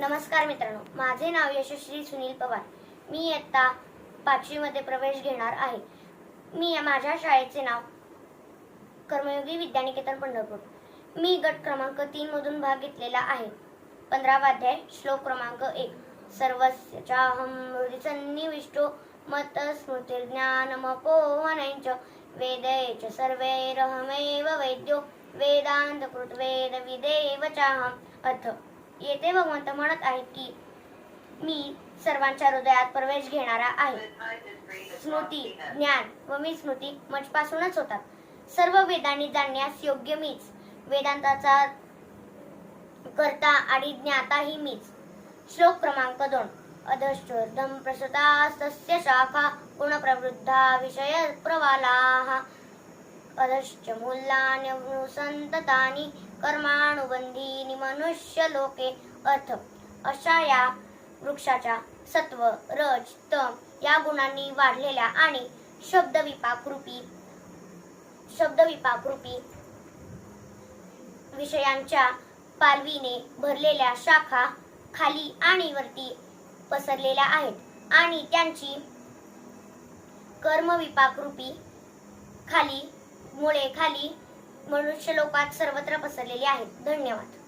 नमस्कार मित्रांनो माझे नाव यशस्वी सुनील पवार. मी इयत्ता पाचवीमध्ये प्रवेश घेणार आहे. मी माझ्या शाळेचे नाव कर्मयोगी विद्यानिकेतन पंढरपूर. मी गट क्रमांक तीन मधून भाग घेतलेला आहे. पंधरावाध्याय श्लोक क्रमांक एक. सर्वस्याहम हृदि सन्निविष्टो मत स्मृती ज्ञानमपोहनञ्च वेदैश्च सर्वैरहमेव वैद्यो वेदांत कृत वेद विदेव चाहम अर्थ येथे भगवंत म्हणत आहेत की मी सर्वांच्या हृदयात प्रवेश घेणारा आहे. स्मृती ज्ञान व मी स्मृती मजपासूनच होतात. सर्व वेदांनी जाणण्यास योग्य मीच. वेदांताचा करता आणि ज्ञाताही मीच. श्लोक क्रमांक दोन. अधश्चोर्धम प्रसुता सस्य शाखा गुणप्रवृद्धा विषय प्रवाला अधश्च मूल्यान्यनुसंततानि कर्मानुबंधीनि मनुष्य लोके अशा या वृक्षाच्या सत्व रज तम या गुणांनी वाढलेल्या आणि शब्दविपाकरूपी शब्दविपाकरूपी विषयांच्या पालवीने भरलेल्या शाखा खाली आणि वरती पसरलेल्या आहेत आणि त्यांची कर्मविपाकरूपी खाली मुळे खाली मनुष्य लोकात सर्वत्र पसरलेली आहेत. धन्यवाद.